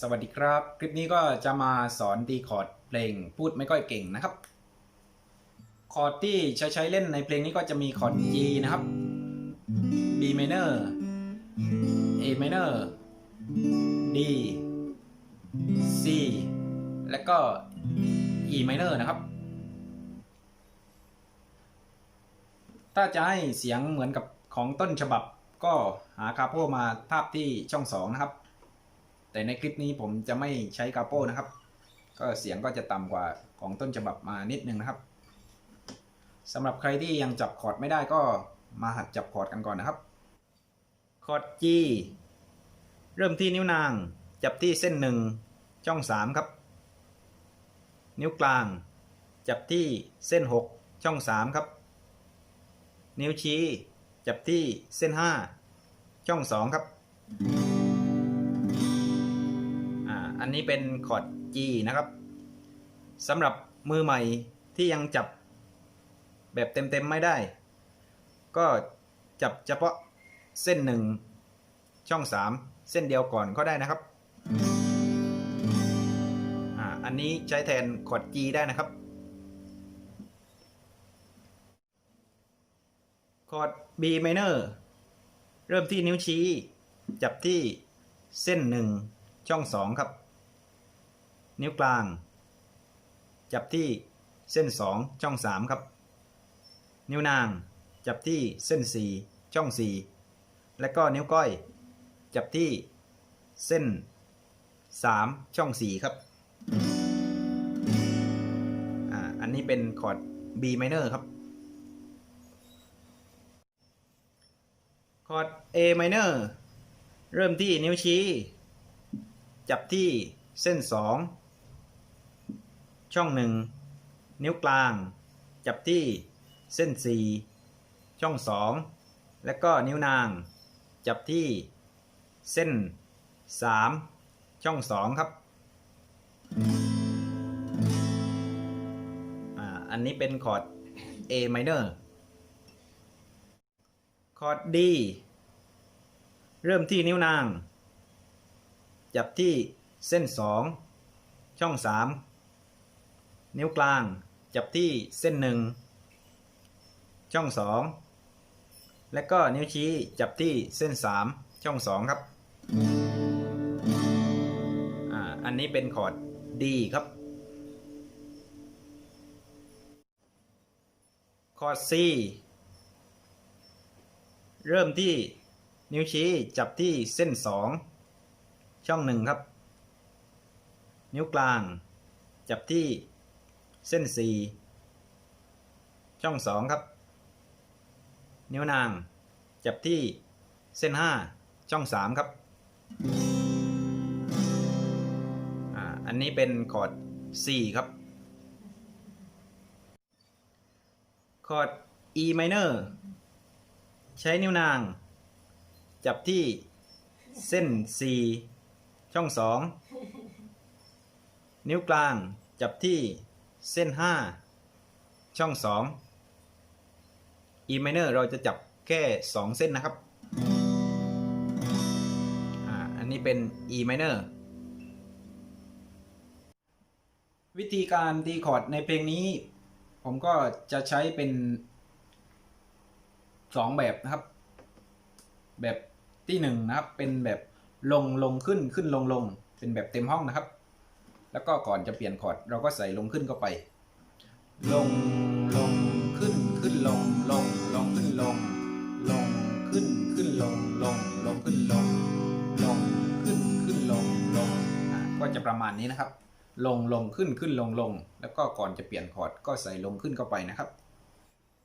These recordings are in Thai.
สวัสดีครับ คลิปนี้ก็จะมาสอนตีคอร์ดเพลงพูดไม่ค่อยเก่งนะครับ คอร์ดที่ใช้ใช้เล่นในเพลงนี้ก็จะมีคอร์ด G นะครับ B minor A minor D C และก็ E minor นะครับ ถ้าจะให้เสียงเหมือนกับของต้นฉบับก็หาคาโปมาทาบที่ช่อง 2 นะครับ แต่ในคลิปนี้ผมจะไม่ใช้คาโป้นะครับ ก็เสียงก็จะต่ำกว่าของต้นฉบับมานิดนึงนะครับสำหรับใครที่ยังจับคอร์ดไม่ได้ก็มาหัดจับคอร์ดกันก่อนนะครับ คอร์ด G เริ่มที่นิ้วนาง จับที่เส้นหนึ่งช่อง 3 ครับ นิ้วกลาง จับที่เส้น 6 ช่อง 3 ครับ นิ้วชี้ จับที่เส้น 5 ช่อง 2 ครับ อันนี้เป็นคอร์ด G นะครับสำหรับมือใหม่ที่ยังจับแบบเต็มๆไม่ได้ ก็จับเฉพาะเส้นหนึ่งช่อง3เส้นเดียวก่อนก็ได้นะครับอันนี้ใช้แทนคอร์ด G ได้นะครับ คอร์ด B minor เริ่มที่นิ้วชี้ จับที่เส้นหนึ่งช่องสองครับ นิ้วกลาง จับที่เส้นสองช่องสามครับ นิ้วนาง จับที่เส้นสี่ช่องสี่และก็นิ้วก้อย จับที่เส้นสามช่องสี่ครับอ่าอันนี้เป็นคอร์ด B minor ครับ คอร์ด A minor เริ่มที่นิ้วชี้ จับที่เส้น 2 ช่อง1นิ้วกลาง จับที่เส้น 4 ช่อง 2 และก็นิ้วนาง จับที่เส้น 3 ช่อง 2 ครับ อันนี้เป็นคอร์ด A minor คอร์ด D เริ่มที่นิ้วนาง จับที่เส้น 2 ช่อง 3 นิ้วกลาง จับที่เส้น1ช่อง 2 และก็นิ้วชี้จับที่เส้น 3 ช่อง 2 ครับออันนี้เป็นคอร์ด D ครับ คอร์ด C เริ่มที่นิ้วชี้จับที่เส้น 2 ช่อง 1 ครับ นิ้วกลางจับที่ เส้น 4 ช่อง 2 ครับ นิ้วนาง จับที่เส้น 5 ช่อง 3 ครับ อันนี้เป็นคอร์ด C ครับ คอร์ด E minor ใช้นิ้วนาง จับที่เส้น 4 ช่อง 2 นิ้วกลางจับที่ เส้น 5 ช่อง 2 E minor เราจะจับแค่ 2 เส้นนะครับอ่าอันนี้เป็น E minor วิธีการตีคอร์ดในเพลงนี้ ผมก็จะใช้เป็นสองแบบนะครับ แบบที่หนึ่งนะครับ เป็นแบบลงลงขึ้นขึ้นลงลงเป็นแบบเต็มห้องนะครับ แล้วก็ก่อนจะเปลี่ยนคอร์ดเราก็ใส่ลงขึ้นเข้าไป ลงลงขึ้นขึ้นลงลงลงขึ้นลง ลงขึ้นขึ้นลงลงลงขึ้นลง ลงขึ้นขึ้นลงลงอะก็จะประมาณนี้นะครับ ลงลงขึ้นขึ้นลงลง แล้วก็ก่อนจะเปลี่ยนคอร์ดก็ใส่ลงขึ้นเข้าไปนะครับ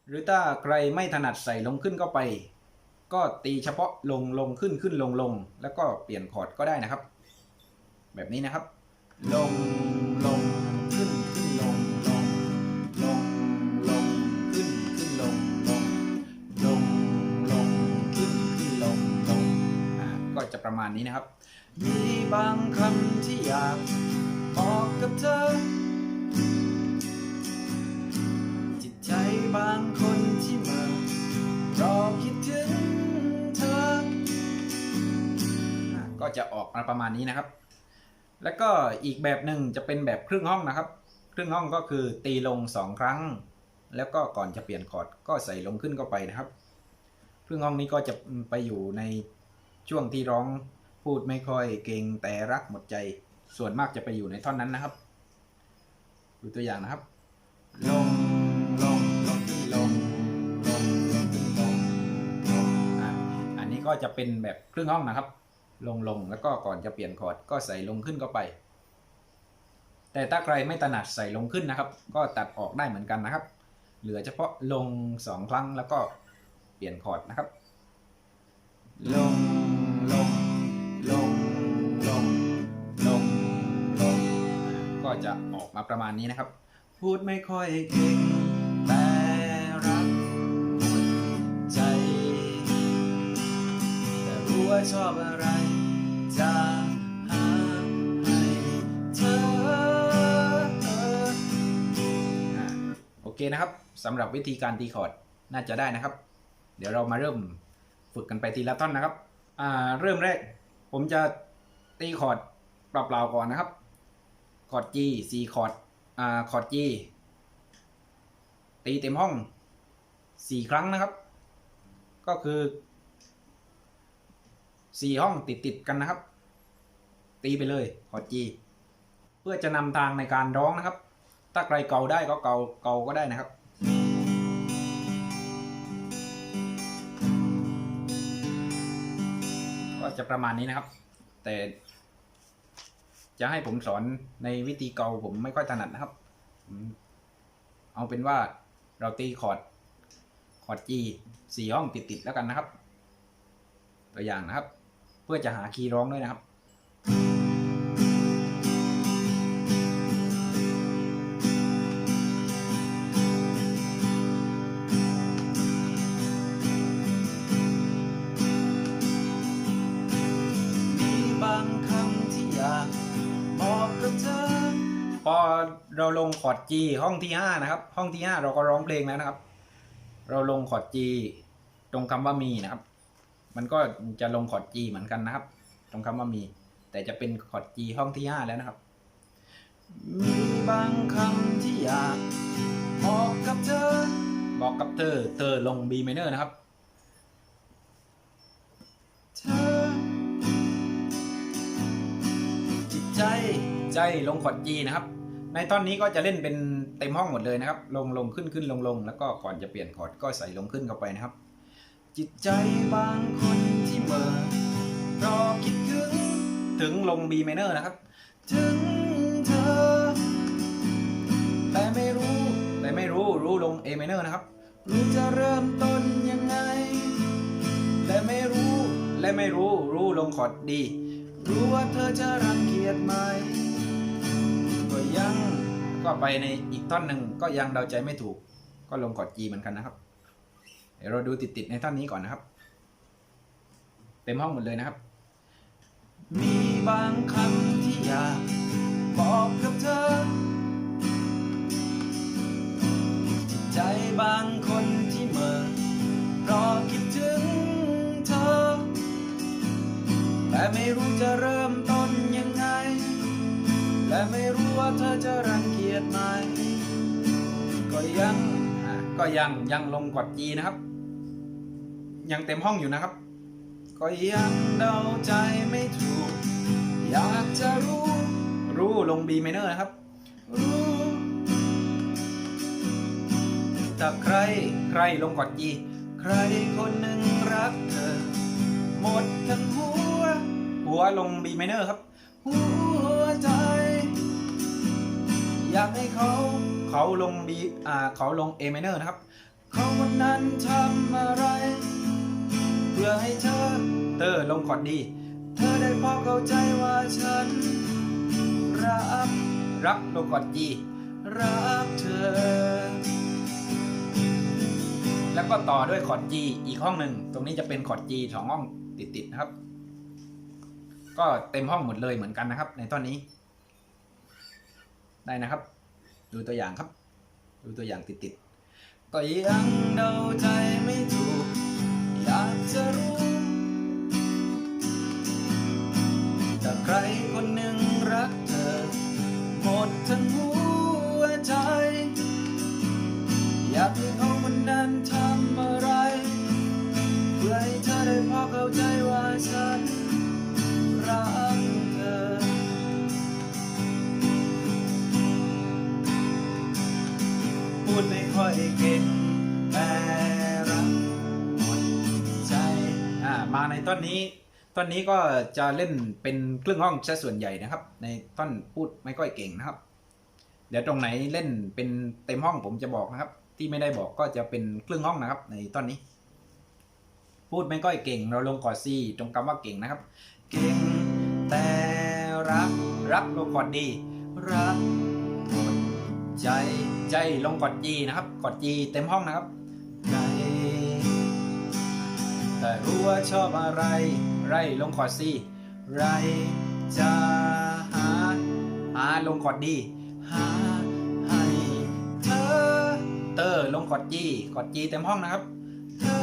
หรือถ้าใครไม่ถนัดใส่ลงขึ้นเข้าไป ก็ตีเฉพาะลงลงขึ้นขึ้นลงลง แล้วก็เปลี่ยนคอร์ดก็ได้นะครับ แบบนี้นะครับ ลงลงขึ้นขึ้นลงลงลงลงขึ้นขึ้นลงลงลงลงขึ้นขึ้นลงลงอ่าก็จะประมาณนี้นะครับ มีบางคำที่อยากบอกกับเธอ จิตใจบางคนที่เมื่อรอคิดถึงเธอ ก็จะออกมาประมาณนี้นะครับ แล้วก็อีกแบบหนึ่งจะเป็นแบบครึ่งห้องนะครับ ครึ่งห้องก็คือตีลงสองครั้ง แล้วก็ก่อนจะเปลี่ยนคอร์ดก็ใส่ลงขึ้นเข้าไปนะครับ ครึ่งห้องนี้ก็จะไปอยู่ในช่วงที่ร้องพูดไม่ค่อยเก่งแต่รักหมดใจ ส่วนมากจะไปอยู่ในท่อนนั้นนะครับ ดูตัวอย่างนะครับ ลงลงลงขึ้นลงลงลงขึ้นลงอันนี้ก็จะเป็นแบบครึ่งห้องนะครับ ลงลงแล้วก็ก่อนจะเปลี่ยนคอร์ดก็ใส่ลงขึ้นเข้าไป แต่ถ้าใครไม่ถนัดใส่ลงขึ้นนะครับ ก็ตัดออกได้เหมือนกันนะครับ เหลือเฉพาะลงสองครั้งแล้วก็เปลี่ยนคอร์ดนะครับ ลงลงลงลงลงลงก็จะออกมาประมาณนี้นะครับ พูดไม่ค่อยเก่ง แต่รู้ว่าชอบอะไรจะหาให้เธออะโอเคนะครับสำหรับวิธีการตีคอร์ดน่าจะได้นะครับ เดี๋ยวเรามาเริ่มฝึกกันไปทีละท่อนนะครับอ่าเริ่มแรก ผมจะตีคอร์ดเปล่าๆก่อนนะครับคอร์ด G 4คอร์ดอ่าคอร์ด G ตีเต็มห้อง 4 ครั้งนะครับ ก็คือ 4ห้องติดติดกันนะครับ ตีไปเลยคอร์ด G เพื่อจะนำทางในการร้องนะครับ ถ้าใครเกาได้ก็เกาเกาก็ได้นะครับก็จะประมาณนี้นะครับ แต่ จะให้ผมสอนในวิธีเกาผมไม่ค่อยถนัดนะครับ เอาเป็นว่าเราตีคอร์ดคอร์ด G สี่ห้องติดๆแล้วกันนะครับ ตัวอย่างนะครับ พื่อจะหาคีย์ร้องด้วยนะครับมีบางคำที่อยากบอกกับเธอพอเราลงคอร์ด G ห้องที่ 5 นะครับ ห้องที่ 5 เราก็ร้องเพลงแล้วนะครับ เราลงคอร์ด G ตรงคำว่ามีนะครับ มันก็จะลงคอร์ด G เหมือนกันนะครับ ตรงคำว่ามี แต่จะเป็นคอร์ด G ห้องที่ 5 แล้วนะครับ มีบางคำที่อยากบอกกับเธอ บอกกับเธอ เธอลง B minor นะครับ เธอ จิตใจ ใจลงคอร์ด G นะครับ ในตอนนี้ก็จะเล่นเป็นเต็มห้องหมดเลยนะครับ ลงลงขึ้นขึ้นลงลงแล้วก็ก่อนจะเปลี่ยนคอร์ดก็ใส่ลงขึ้นเข้าไปนะครับ จิตใจบางคนที่เมื่อรอคิดถึง ถึงลง B minor นะครับ ถึงเธอ แต่ไม่รู้ แต่ไม่รู้ รู้ลง A minor นะครับ รู้จะเริ่มต้นยังไงแต่ไม่รู้ และไม่รู้ รู้ลงคอร์ด D รู้ว่าเธอจะรังเกียจไหม ก็ยัง ก็ไปในอีกท่อนหนึ่งก็ยังเดาใจไม่ถูก ก็ลงคอร์ด G เหมือนกันนะครับ เดี๋ยวเราดูติดๆในท่อนนี้ก่อนนะครับ เต็มห้องหมดเลยนะครับ มีบางคำที่อยากบอกกับเธอจิตใจบางคนที่เมื่อรอคิดถึงเธอ แต่ไม่รู้จะเริ่มต้นยังไง และไม่รู้ว่าเธอจะรังเกียจไหม ก็ยังอ่าก็ยังยังลงคอร์ด G นะครับ ยังเต็มห้องอยู่นะครับ ก็ยังเดาใจไม่ถูก อยากจะรู้ รู้ลง B minor นะครับ รู้ถ้าใครใครลงคอด G ใครคนหนึ่งรักเธอ หมดทั้งหัว หัวลง B minor ครับ หัวใจ อยากให้เขาเขาลง B อ่าเขาลง A minor นะครับ เขาวันนั้นทำอะไร พื่อให้เธอ เตอร์ลงคอร์ด D เธอได้พอเข้าใจว่าฉัน รัก รักลงคอร์ด G รักเธอ แล้วก็ต่อด้วยคอร์ด G อีกห้องหนึ่ง ตรงนี้จะเป็นคอร์ด G สองห้องติดๆนะครับ ก็เต็มห้องหมดเลยเหมือนกันนะครับ ในตอนนี้ ได้นะครับ ดูตัวอย่างครับ ดูตัวอย่างติดๆก็ยังเดาใจไม่ถูกอยากจะ มาในต้นนี้ต้นนี้ก็จะเล่นเป็นครึ่งห้องซะส่วนใหญ่นะครับ ในต้นพูดไม่ค่อยเก่งนะครับ เดี๋ยวตรงไหนเล่นเป็นเต็มห้องผมจะบอกนะครับ ที่ไม่ได้บอกก็จะเป็นครึ่งห้องนะครับ ในต้นนี้ พูดไม่ค่อยเก่ง เราลงกอดซีตรงคำว่าเก่งนะครับ เก่งแต่รักรักลงกอดดี รักหมดใจใจลงกอดจีนะครับกอดจีเต็มห้องนะครับ แต่รู้ว่าชอบอะไร ไรลงกอดซีไรจะหาอาลงกอดดี หาให้เธอ เตอร์ลงกอดจีกอดจีเต็มห้องนะครับ เธอ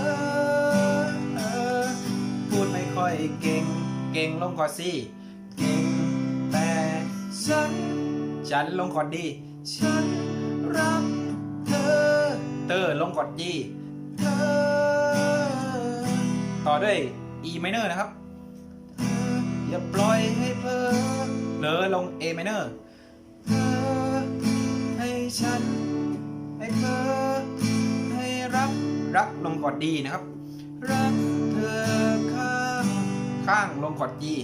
เออพูดไม่ค่อยเก่ง เก่งลงกอดซีเก่งแต่ฉัน ฉันลงกอดดี ฉันรักเธอ เตอร์ลงกอดจีเธอ ต่อด้วย E minor นะครับเธอย่าปล่อยให้เพอเลอลง A minor ให้ฉัน ให้เพอให้รัก รักลงกอดดีนะครับ รักเธอข้าง ข้างลงกอดจี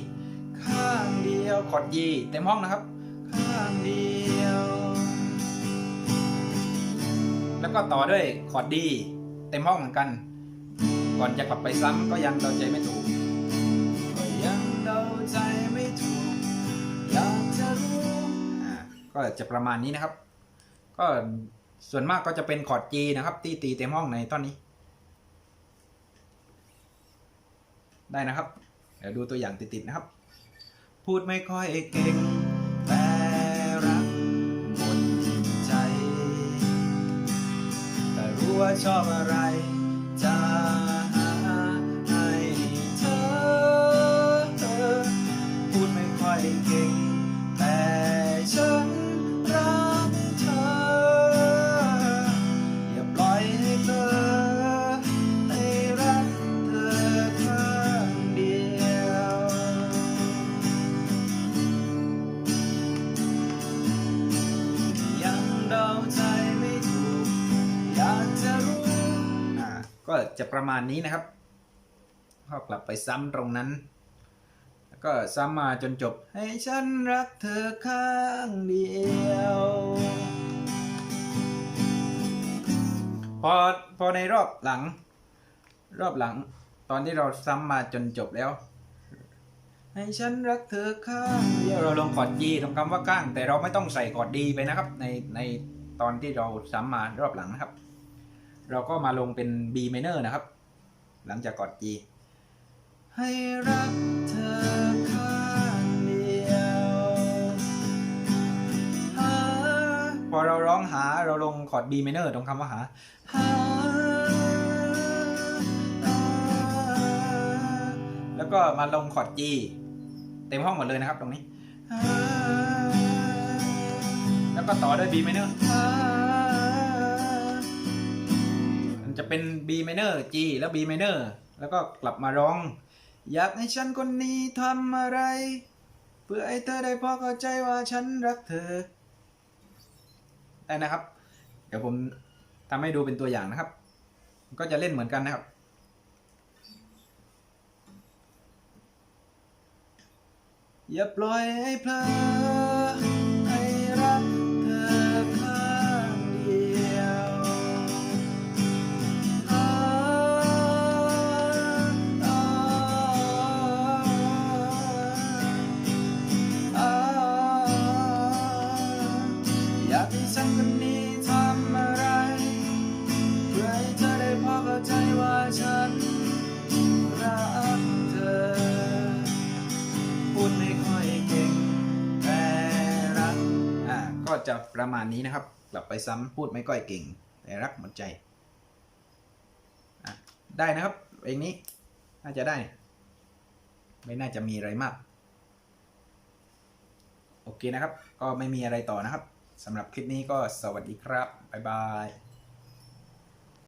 ข้างเดียวกอดจีเต็มห้องนะครับ ข้างเดียว แล้วก็ต่อด้วยคอร์ดดี เต็มห้องเหมือนกัน ก่อนจะกลับไปซ้ำก็ยังเดาใจไม่ถูก ก็ยังเดาใจไม่ถูกอยากจะรู้อ่าก็จะประมาณนี้นะครับ ก็ส่วนมากก็จะเป็นคอร์ดจีนะครับ ที่ตีเต็มห้องในตอนนี้ ได้นะครับ เดี๋ยวดูตัวอย่างติดๆนะครับ พูดไม่ค่อยเก่งแต่รักหมดใจ แต่รู้ว่าชอบอะไร ก็จะประมาณนี้นะครับก็กลับไปซ้ำตรงนั้น แล้วก็ซ้ำมาจนจบ ให้ฉันรักเธอข้างเดียว พอพอในรอบหลัง รอบหลัง ตอนที่เราซ้ำมาจนจบแล้ว ให้ฉันรักเธอข้างเดียวเราลงคอร์ด G ตรงคำว่าก้าง แต่เราไม่ต้องใส่คอร์ด D ไปนะครับ ในในตอนที่เราซ้ำมารอบหลังนะครับ เราก็มาลงเป็น B minor นะครับ หลังจากคอด G ให้รักเธอข้างเดียวพอเราร้องหาเราลงคอร์ด B minor ตรงคำว่าหาหา แล้วก็มาลงคอร์ด G เต็มห้องหมดเลยนะครับตรงนี้ แล้วก็ต่อด้วย B minor จะเป็น B minor G แล้ว B minor แล้วก็กลับมาร้อง อยากให้ฉันคนนี้ทำอะไร เพื่อให้เธอได้พอเข้าใจว่าฉันรักเธอได้นะครับ เดี๋ยวผมทำให้ดูเป็นตัวอย่างนะครับ ก็จะเล่นเหมือนกันนะครับอย่าปล่อยให้เพลอ จะประมาณนี้นะครับ กลับไปซ้ำพูดไม่ก้อยเก่ง แต่รักหมดใจอะได้นะครับเพลงนี้น่าจะได้ ไม่น่าจะมีอะไรมาก โอเคนะครับ ก็ไม่มีอะไรต่อนะครับสำหรับคลิปนี้ก็สวัสดีครับ บ๊ายบาย